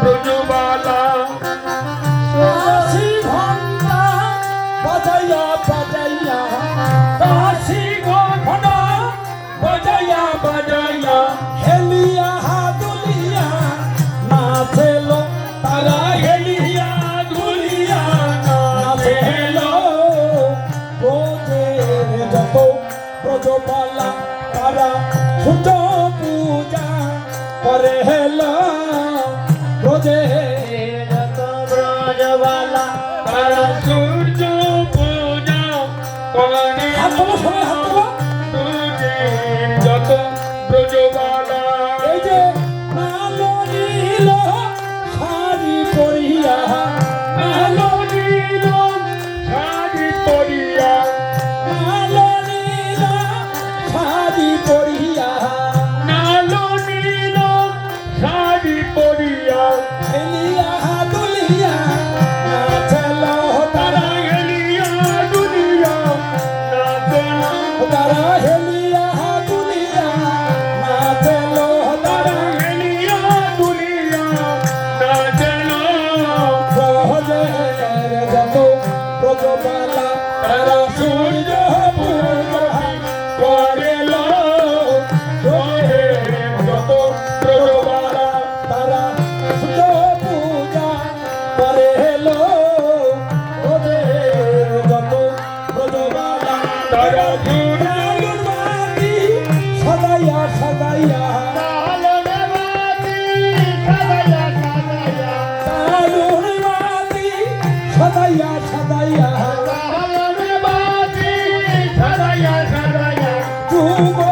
ব্রজবালা ঘণ্টা বাজাইয়া বাজাইয়া। কাশি ঘণ্টা বাজাইয়া বাজাইয়া। হেলিয়া, হাতুলিয়া নাচেল তারা হেলিয়া দুলিয়া নাচেল ব্রজের যত ব্রজবালা, তারা সুত পূজা করে হেলা hacer. rumo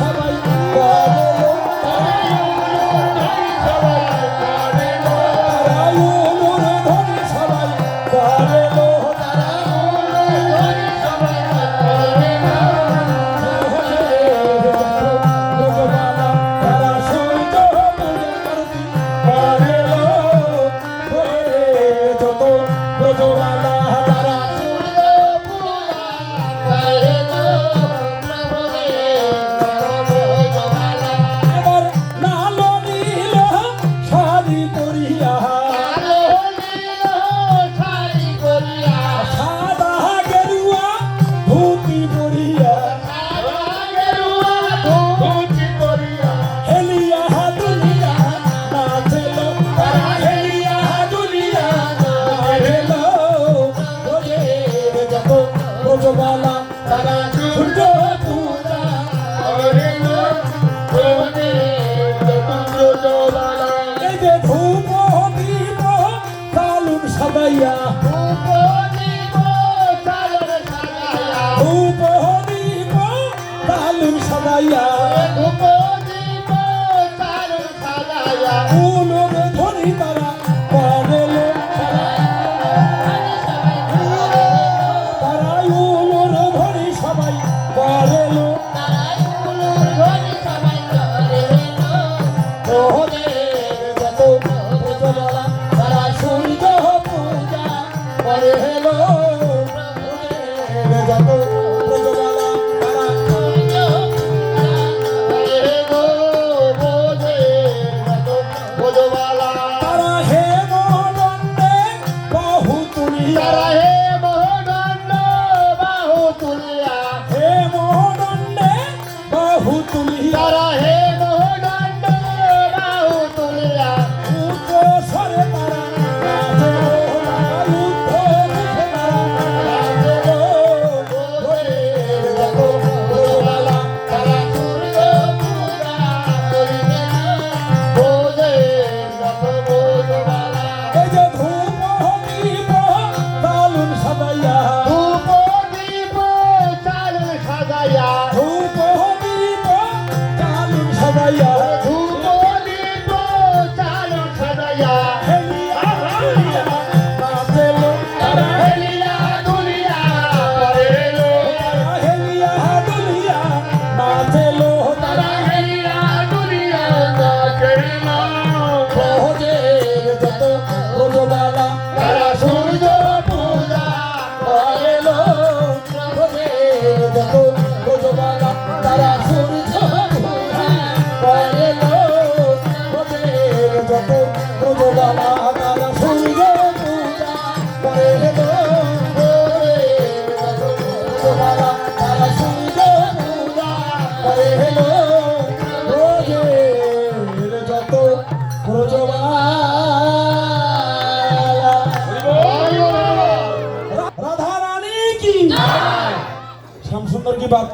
সবাই Uno de Tony para जा रहा है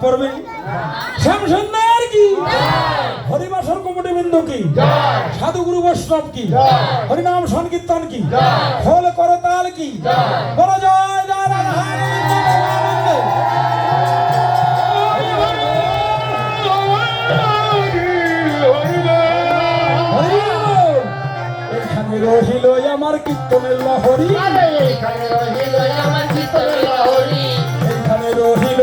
শ্যামসুন্দর কি শ্যামসুন্দর কি? হরিবাসর কমিটি বিন্দু কি? সাধুগুরু বৈষ্ণব কি? হরিনাম সংকীর্তন কি? করতাল কি? বল জয় জয় রাধা গোবিন্দ প্রেমানন্দে। হরি বল। এখানে রহিল আমার কীর্তনের লহরি। এখানে রহিল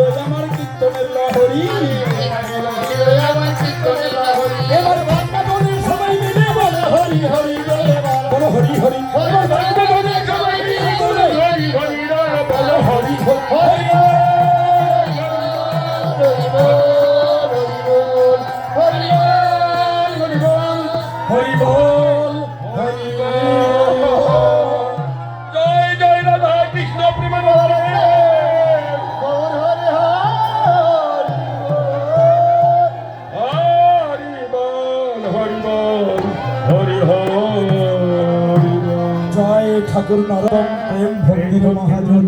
ঠাকুর নরম প্রেম ভক্তির মহাজন।